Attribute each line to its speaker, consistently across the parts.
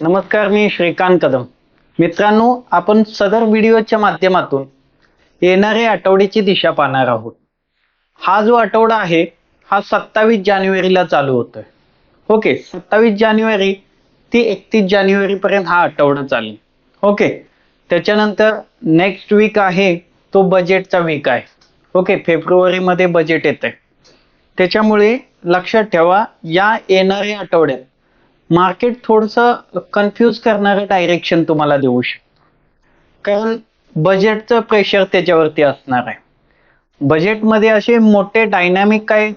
Speaker 1: नमस्कार मी श्रीकांत कदम. मित्रांनो आपण सदर व्हिडिओच्या माध्यमातून येणाऱ्या आठवड्याची दिशा पाहणार आहोत. हा जो आठवडा आहे हा सत्तावीस जानेवारीला चालू होतोय. ओके सत्तावीस जानेवारी ते एकतीस जानेवारीपर्यंत हा आठवडा चालेल. ओके त्याच्यानंतर नेक्स्ट वीक आहे तो बजेटचा वीक आहे. ओके फेब्रुवारीमध्ये बजेट येत आहे त्याच्यामुळे लक्षात ठेवा या येणाऱ्या आठवड्यात मार्केट थोडंसं कन्फ्यूज करणारं डायरेक्शन तुम्हाला देऊ शकतं. कारण बजेटचं प्रेशर त्याच्यावरती असणार आहे. बजेटमध्ये असे मोठे डायनॅमिक काय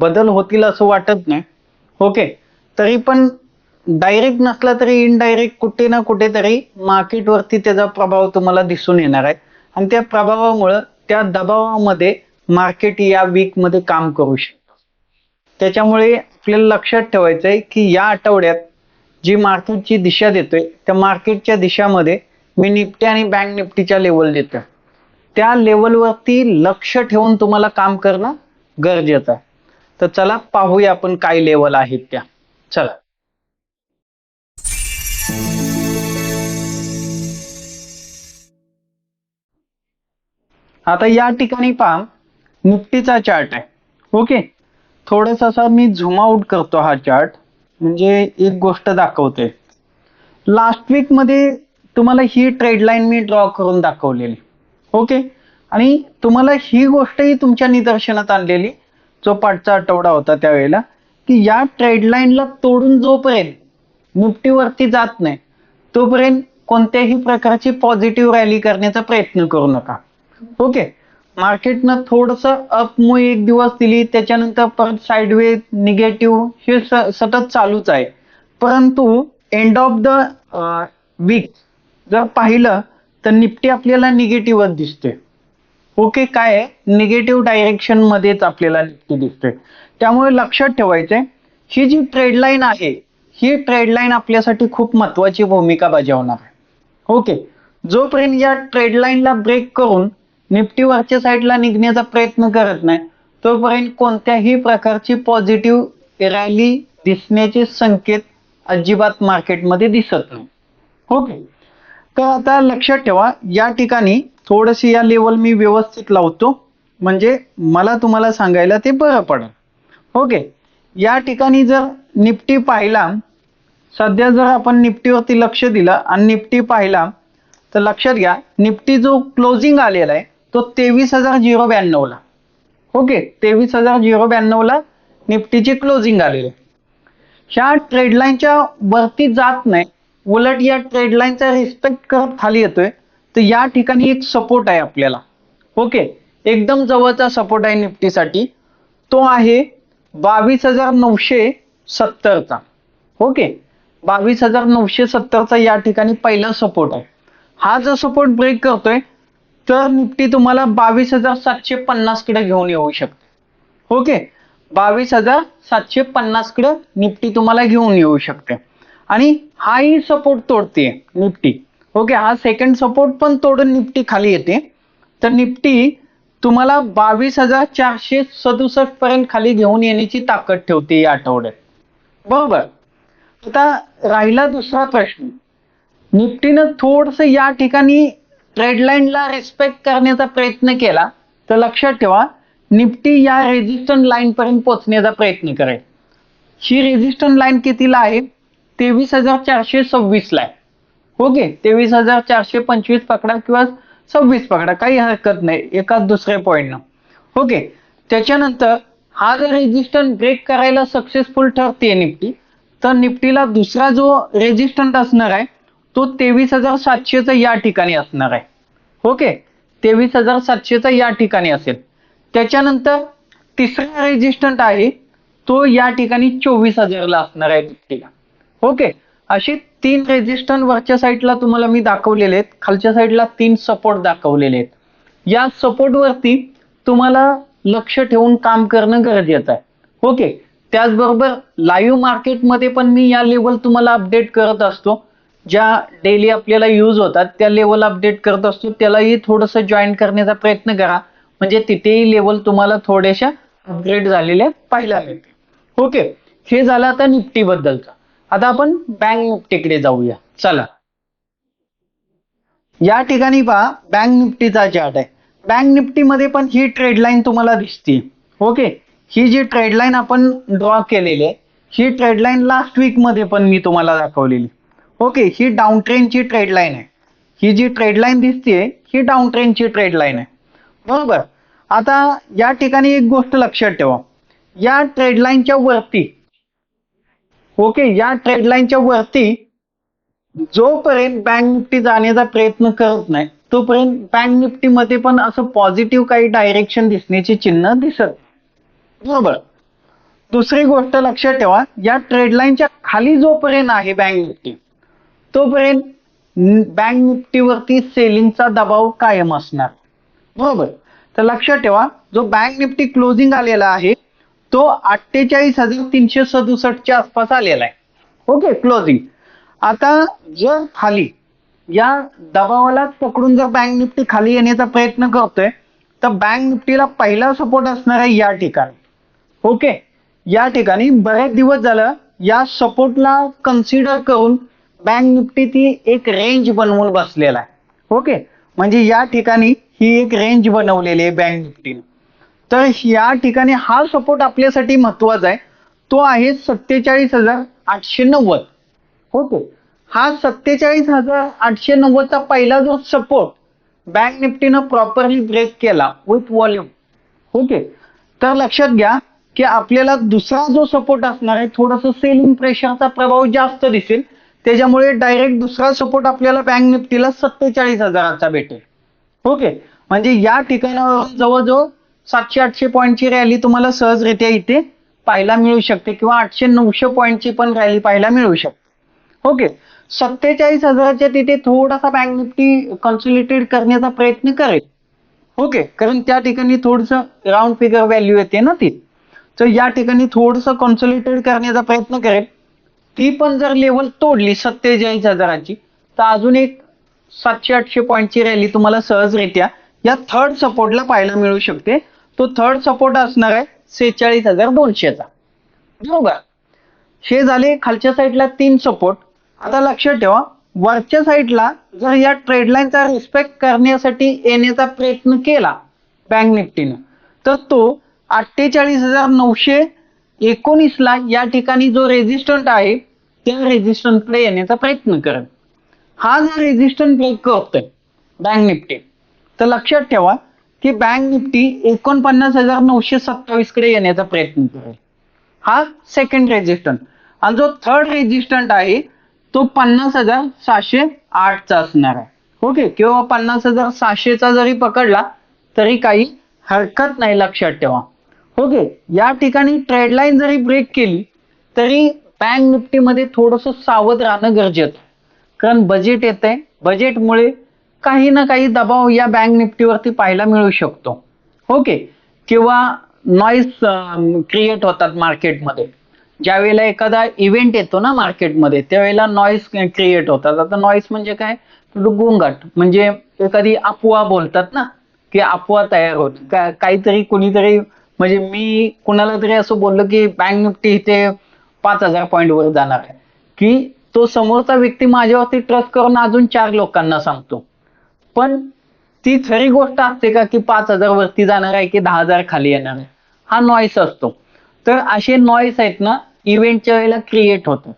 Speaker 1: बदल होतील असं वाटत नाही. ओके तरी पण डायरेक्ट नसला तरी इनडायरेक्ट कुठे ना कुठेतरी मार्केटवरती त्याचा प्रभाव तुम्हाला दिसून येणार आहे. आणि त्या प्रभावामुळं त्या दबावामध्ये मार्केट या वीकमध्ये काम करू शकते. त्याच्यामुळे आपल्याला लक्षात ठेवायचं आहे की या आठवड्यात जी मार्केटची दिशा देतोय त्या मार्केटच्या दिशामध्ये मी निफ्टी आणि बँक निफ्टीच्या लेवल देतोय. त्या लेवलवरती लक्ष ठेवून तुम्हाला काम करणं गरजेचं आहे. तर चला पाहूया आपण काय लेवल आहेत त्या. चला. आता या ठिकाणी पहा निफ्टीचा चार्ट आहे. ओके? थोडस असा मी झूम आउट करतो हा चार्ट म्हणजे एक गोष्ट दाखवते. लास्ट वीकमध्ये तुम्हाला ही ट्रेड लाईन मी ड्रॉ करून दाखवलेली. ओके आणि तुम्हाला ही गोष्टही तुमच्या निदर्शनात आणलेली. जो पाठचा आठवडा होता त्यावेळेला की या ट्रेड लाईनला तोडून जोपर्यंत निफ्टीवरती जात नाही तोपर्यंत कोणत्याही प्रकारची पॉझिटिव्ह रॅली करण्याचा प्रयत्न करू नका. ओके मार्केटनं थोडस अपमुळे एक दिवस दिली त्याच्यानंतर परत साईडवे निगेटिव्ह हे सतत चालूच आहे. परंतु एंड ऑफ द वीक जर पाहिलं तर निफ्टी आपल्याला निगेटिव्हच दिसते ओके काय आहे? निगेटिव्ह डायरेक्शन मध्येच आपल्याला निफ्टी दिसते त्यामुळे लक्षात ठेवायचंय ही जी ट्रेडलाईन आहे ही ट्रेडलाईन आपल्यासाठी खूप महत्वाची भूमिका बजावणार आहे. ओके जोपर्यंत या ट्रेडलाईनला ब्रेक करून निफ्टी वरच्या साईडला निघण्याचा प्रयत्न करत नाही. तोपर्यंत कोणत्याही प्रकारची पॉझिटिव्ह रॅली दिसण्याचे संकेत अजिबात मार्केटमध्ये दिसत नाही. ओके तर आता लक्षात ठेवा या ठिकाणी थोडीशी या लेवल मी व्यवस्थित लावतो. म्हणजे मला तुम्हाला सांगायला ते बरं पडेल. ओके या ठिकाणी जर निफ्टी पाहिला सध्या जर आपण निफ्टीवरती लक्ष दिलं आणि निफ्टी पाहिला तर लक्षात घ्या निफ्टी जो क्लोजिंग आलेला आहे तो तेवीस हजार झिरो ब्याण्णवला. ओके तेवीस हजार झिरो ब्याण्णवला निफ्टीची क्लोजिंग आलेली. आहे ह्या ट्रेडलाईनच्या वरती जात नाही उलट या ट्रेडलाईनचा रिस्पेक्ट करत खाली येतोय तर या ठिकाणी एक सपोर्ट आहे आपल्याला. ओके एकदम जवळचा सपोर्ट आहे निफ्टीसाठी. तो आहे बावीस हजार नऊशे सत्तरचा. ओके बावीस हजार नऊशे सत्तरचा या ठिकाणी पहिला सपोर्ट आहे. हा जो सपोर्ट ब्रेक करतोय तर निफ्टी तुम्हाला बावीस हजार सातशे पन्नासकडे घेऊन येऊ शकते. ओके? बावीस हजार सातशे पन्नासकडे निफ्टी तुम्हाला घेऊन येऊ शकते. आणि हाही सपोर्ट तोडते निफ्टी. ओके? हा सेकंड सपोर्ट पण तोडून निफ्टी खाली येते. तर निफ्टी तुम्हाला बावीस हजार चारशे सदुसष्ट पर्यंत खाली घेऊन येण्याची ताकद ठेवते या आठवड्यात. बरोबर? आता राहिला दुसरा प्रश्न. निफ्टीनं थोडस या ठिकाणी ट्रेडलाईनला रिस्पेक्ट करण्याचा प्रयत्न केला तर लक्षात ठेवा निफ्टी या रेजिस्टंट लाईन पर्यंत पोहोचण्याचा प्रयत्न करेल. ही रेजिस्टंट लाईन कितीला आहे? तेवीस हजार चारशे सव्वीसला आहे. हो ओके तेवीस हजार चारशे पंचवीस पकडा किंवा सव्वीस पकडा काही हरकत नाही एकाच दुसऱ्या पॉईंटनं ओके हो त्याच्यानंतर हा जर रेजिस्टंट ब्रेक करायला सक्सेसफुल ठरते निफ्टी तर निफ्टीला दुसरा जो रेजिस्टंट असणार आहे तो तेवीस हजार सातशेचा या ठिकाणी असणार आहे. ओके? तेवीस हजार सातशेचा या ठिकाणी असेल. त्याच्यानंतर तिसरा रेजिस्टंट आहे तो या ठिकाणी चोवीस हजारला असणार आहे निफ्टीला ओके? अशी तीन रेजिस्टंट वरच्या साईडला तुम्हाला मी दाखवलेले आहेत. खालच्या साईडला तीन सपोर्ट दाखवलेले आहेत. या सपोर्ट वरती तुम्हाला लक्ष ठेवून काम करणं गरजेचं आहे. ओके? त्याचबरोबर लाईव्ह मार्केटमध्ये पण मी या लेवल तुम्हाला अपडेट करत असतो. ज्या डेली आपल्याला यूज होतात त्या लेवल अपडेट करत असतो त्यालाही थोडंसं जॉईन करण्याचा प्रयत्न करा. म्हणजे तिथेही लेवल तुम्हाला थोड्याशा अपग्रेड झालेल्या पाहायला मिळतील. ओके हे झालं आता निफ्टी बद्दलचं आता आपण बँक निफ्टीकडे जाऊया. चला. या ठिकाणी पहा बँक निफ्टीचा चार्ट आहे. बँक निफ्टीमध्ये पण ही ट्रेड लाईन तुम्हाला दिसते ओके ही जी ट्रेड लाईन आपण ड्रॉ केलेली आहे ही ट्रेड लाईन लास्ट वीकमध्ये पण मी तुम्हाला दाखवलेली. ओके ही डाऊन ट्रेनची ट्रेड लाईन आहे. ही जी ट्रेड लाईन दिसते ही डाऊन ट्रेनची ट्रेड लाईन आहे. बरोबर? आता या ठिकाणी एक गोष्ट लक्षात ठेवा. या ट्रेड लाईनच्या वरती ओके या ट्रेड लाईनच्या वरती जोपर्यंत बँक निफ्टी जाण्याचा प्रयत्न करत नाही तोपर्यंत बँक निफ्टी मध्ये पण असं पॉझिटिव्ह काही डायरेक्शन दिसण्याची चिन्ह दिसत बरोबर? दुसरी गोष्ट लक्षात ठेवा या ट्रेड लाईनच्या खाली जोपर्यंत आहे बँक निफ्टी तोपर्यंत बँक निफ्टीवरती सेलिंगचा दबाव कायम असणार. बरोबर? तर लक्षात ठेवा जो बँक निफ्टी क्लोजिंग आलेला आहे तो अठ्ठेचाळीस हजार तीनशे सदुसष्टच्या आसपास आलेला आहे. Okay closing. आता जर खाली या दबावाला पकडून जर बँक निफ्टी खाली येण्याचा प्रयत्न करतोय तर बँक निफ्टीला पहिला सपोर्ट असणार आहे या ठिकाणी. ओके? या ठिकाणी बरेच दिवस झालं या सपोर्टला कन्सिडर करून बँक निफ्टी ती एक रेंज बनवून बसलेला आहे. ओके म्हणजे या ठिकाणी ही एक रेंज बनवलेली आहे बँक निफ्टीनं. तर या ठिकाणी हा सपोर्ट आपल्यासाठी महत्त्वाचा आहे. तो आहे सत्तेचाळीस हजार आठशे नव्वद. ओके हा सत्तेचाळीस हजार आठशे नव्वदचा पहिला जो सपोर्ट बँक निफ्टीनं प्रॉपरली ब्रेक केला विथ व्हॉल्यूम ओके तर लक्षात घ्या की आपल्याला दुसरा जो सपोर्ट असणार आहे थोडस सेलिंग प्रेशरचा प्रभाव जास्त दिसेल. त्याच्यामुळे डायरेक्ट दुसरा सपोर्ट आपल्याला बँक निफ्टीला सत्तेचाळीस हजाराचा भेटेल. ओके म्हणजे या ठिकाणावर जवळजवळ सातशे आठशे पॉईंटची रॅली तुम्हाला सहजरित्या इथे पाहायला मिळू शकते किंवा आठशे नऊशे पॉईंटची पण रॅली पाहायला मिळू शकते. ओके सत्तेचाळीस हजाराच्या तिथे थोडासा बँक निफ्टी कन्सोलिटेड करण्याचा प्रयत्न करेल. ओके कारण त्या ठिकाणी थोडस राऊंड फिगर व्हॅल्यू येते ना ती. तर या ठिकाणी थोडस कन्सोलिटेड करण्याचा प्रयत्न करेल. ती पण जर लेवल तोडली सत्तेचाळीस हजाराची तर अजून एक सातशे आठशे पॉईंटची रॅली तुम्हाला सहजरित्या या थर्ड सपोर्टला पाहायला मिळू शकते. तो थर्ड सपोर्ट असणार आहे सेहेचाळीस हजार दोनशेचा. हो बरोबर हे झाले खालच्या साईडला तीन सपोर्ट आता लक्षात ठेवा वरच्या साईडला जर या ट्रेडलाईनचा रिस्पेक्ट करण्यासाठी येण्याचा प्रयत्न केला बँक निफ्टीनं तर तो अठ्ठेचाळीस हजार नऊशे एकोणीसला या ठिकाणी जो रेजिस्टंट आहे त्या रेझिस्टंटकडे येण्याचा प्रयत्न करेल हा जर रेजिस्टंट ब्रेक करतोय बँक निफ्टी तर लक्षात ठेवा की बँक निफ्टी एकोणपन्नास हजार नऊशे सत्तावीसकडे येण्याचा प्रयत्न करेल. हा सेकंड रेजिस्टंट आणि जो थर्ड रेजिस्टंट आहे तो पन्नास हजार सहाशे आठचा असणार आहे. ओके किंवा पन्नास हजार सहाशेचा जरी पकडला तरी काही हरकत नाही लक्षात ठेवा. ओके या ठिकाणी ट्रेडलाईन जरी ब्रेक केली तरी बँक निफ्टीमध्ये थोडस सावध राहणं गरजेचं. कारण बजेट येत आहे बजेटमुळे काही ना काही दबाव या बँक निफ्टीवरती पाहायला मिळू शकतो. ओके किंवा नॉईस क्रिएट होतात मार्केटमध्ये ज्यावेळेला एखादा इव्हेंट येतो ना मार्केटमध्ये त्यावेळेला नॉईस क्रिएट होतात. आता नॉईस म्हणजे काय? गोंगाट. म्हणजे एखादी अफवा बोलतात ना की अफवा तयार होत. काहीतरी कोणीतरी म्हणजे मी कुणाला तरी असं बोललो की बँक निफ्टी इथे पाच हजार पॉईंट वर जाणार आहे. की तो समोरचा व्यक्ती माझ्यावरती ट्रस्ट करून अजून चार लोकांना सांगतो. पण ती खरी गोष्ट असते का की पाच हजार वरती जाणार आहे की दहा हजार खाली येणार आहे. हा नॉईस असतो. तर असे नॉईस आहेत ना इव्हेंटच्या वेळेला क्रिएट होतात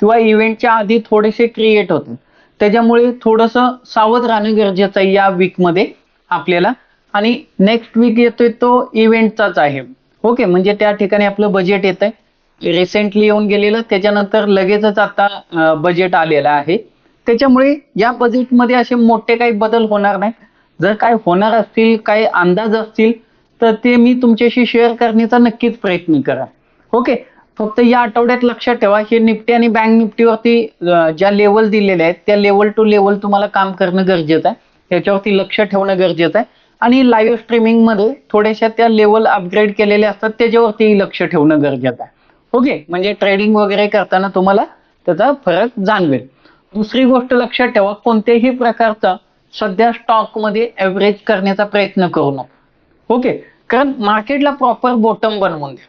Speaker 1: किंवा इव्हेंटच्या आधी थोडेसे क्रिएट होते. त्याच्यामुळे थोडस सावध राहणं गरजेचं आहे या वीकमध्ये आपल्याला. आणि नेक्स्ट वीक येतोय तो इव्हेंटचाच आहे. ओके म्हणजे त्या ठिकाणी आपलं बजेट येत आहे रिसेंटली येऊन गेलेलं त्याच्यानंतर लगेचच आता बजेट आलेलं आहे. त्याच्यामुळे या बजेटमध्ये असे मोठे काही बदल होणार नाही. जर काय होणार असतील काही अंदाज असतील तर ते मी तुमच्याशी शेअर करण्याचा नक्कीच प्रयत्न करा ओके फक्त या आठवड्यात लक्षात ठेवा हे निफ्टी आणि बँक निफ्टीवरती ज्या लेवल दिलेल्या आहेत त्या लेवल टू लेवल तुम्हाला काम करणं गरजेचं आहे. त्याच्यावरती लक्ष ठेवणं गरजेचं आहे. आणि लाईव्ह स्ट्रीमिंगमध्ये थोड्याशा त्या लेवल अपग्रेड केलेल्या असतात त्याच्यावरती लक्ष ठेवणं गरजेचं आहे. ओके म्हणजे ट्रेडिंग वगैरे करताना तुम्हाला त्याचा फरक जाणवेल. दुसरी गोष्ट लक्षात ठेवा कोणत्याही प्रकारचा सध्या स्टॉकमध्ये ऍव्हरेज करण्याचा प्रयत्न करू नका. ओके कारण मार्केटला प्रॉपर बॉटम बनवून द्या.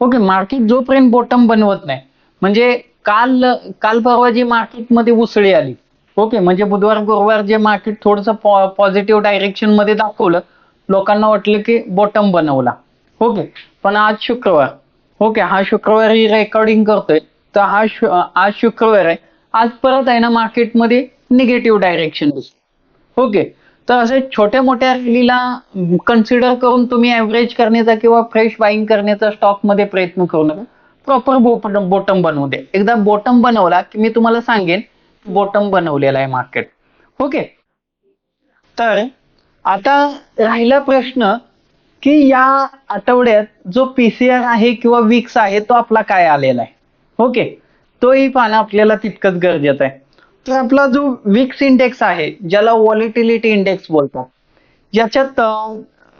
Speaker 1: ओके मार्केट जोपर्यंत बॉटम बनवत नाही म्हणजे काल काल परवा जी मार्केटमध्ये उसळी आली ओके म्हणजे बुधवार गुरुवार जे मार्केट थोडंसं पॉझिटिव्ह डायरेक्शनमध्ये दाखवलं लोकांना वाटलं की बॉटम बनवला. ओके पण आज शुक्रवार. ओके हा शुक्रवार रेकॉर्डिंग करतोय. तर हा शु- आज शुक्रवार आहे. आज परत आहे ना मार्केटमध्ये निगेटिव्ह डायरेक्शन दिसतो ओके तर असे छोट्या मोठ्या रॅलीला कन्सिडर करून तुम्ही ऍव्हरेज करण्याचा किंवा फ्रेश बाईंग करण्याचा स्टॉकमध्ये प्रयत्न करू नका. प्रॉपर बॉटम बनवू दे एकदा बॉटम बनवला की मी तुम्हाला सांगेन बॉटम बनवलेला आहे मार्केट ओके तर आता राहिला प्रश्न की या आठवड्यात जो पीसीआर आहे किंवा विक्स आहे तो आपला काय आलेला आहे? ओके तोही पाहणं आपल्याला तितकंच गरजेचं आहे. तर आपला जो विक्स इंडेक्स आहे ज्याला वॉलिटिलिटी इंडेक्स बोलतात ज्याच्यात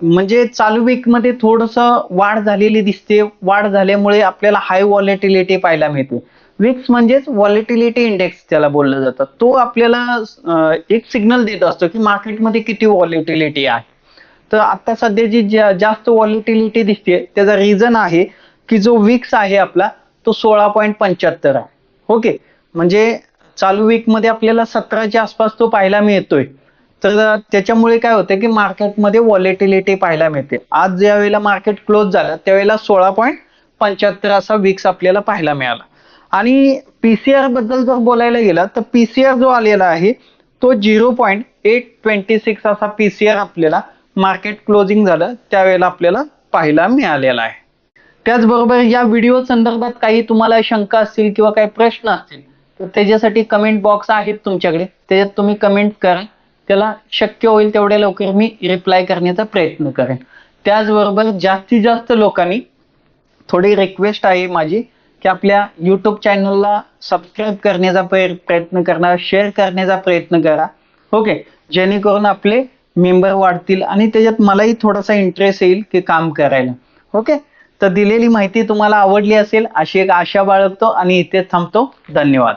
Speaker 1: म्हणजे चालू वीकमध्ये थोडस वाढ झालेली दिसते. वाढ झाल्यामुळे आपल्याला हाय वॉलिटिलिटी पाहायला मिळते. विक्स म्हणजेच व्हॉलिटिलिटी इंडेक्स त्याला बोललं जातं. तो आपल्याला एक सिग्नल देत असतो की मार्केटमध्ये किती व्हॉलिटिलिटी आहे. तर आता सध्याची जा- जास्त व्हॉलिटिलिटी दिसते त्याचा रिझन आहे की जो विक्स आहे आपला तो सोळा पॉईंट पंच्याहत्तर आहे. ओके म्हणजे चालू वीकमध्ये आपल्याला सतराच्या आसपास तो पाहायला मिळतोय. तर त्याच्यामुळे काय होतं की मार्केटमध्ये व्हॉलिटिलिटी पाहायला मिळते. आज ज्या वेळेला मार्केट क्लोज झालं त्यावेळेला सोळा पॉईंट पंच्याहत्तर असा विक्स आपल्याला पाहायला मिळाला. आणि पीसीआरबद्दल जर बोलायला गेलं तर पीसीआर जो आलेला आहे तो zero point eight twenty six असा पीसीआर आपल्याला मार्केट क्लोजिंग झालं त्यावेळेला आपल्याला पाहायला मिळालेला आहे. त्याचबरोबर या व्हिडिओ संदर्भात काही तुम्हाला शंका असतील किंवा काही प्रश्न असतील तर त्याच्यासाठी कमेंट बॉक्स आहेत तुमच्याकडे. त्याच्यात तुम्ही कमेंट करा. त्याला शक्य होईल तेवढ्या लवकर मी रिप्लाय करण्याचा प्रयत्न करेन. त्याचबरोबर जास्तीत जास्त लोकांनी थोडी रिक्वेस्ट आहे माझी की आपल्या युट्यूब चॅनलला सबस्क्राईब करण्याचा प्रय- प्रयत्न करा शेअर करण्याचा प्रयत्न करा. ओके जेणेकरून आपले मेंबर वाढतील आणि त्याच्यात मलाही थोडासा इंटरेस्ट येईल की काम करायला. ओके तर दिलेली माहिती तुम्हाला आवडली असेल अशी एक आशा बाळगतो आणि इथे थांबतो. धन्यवाद.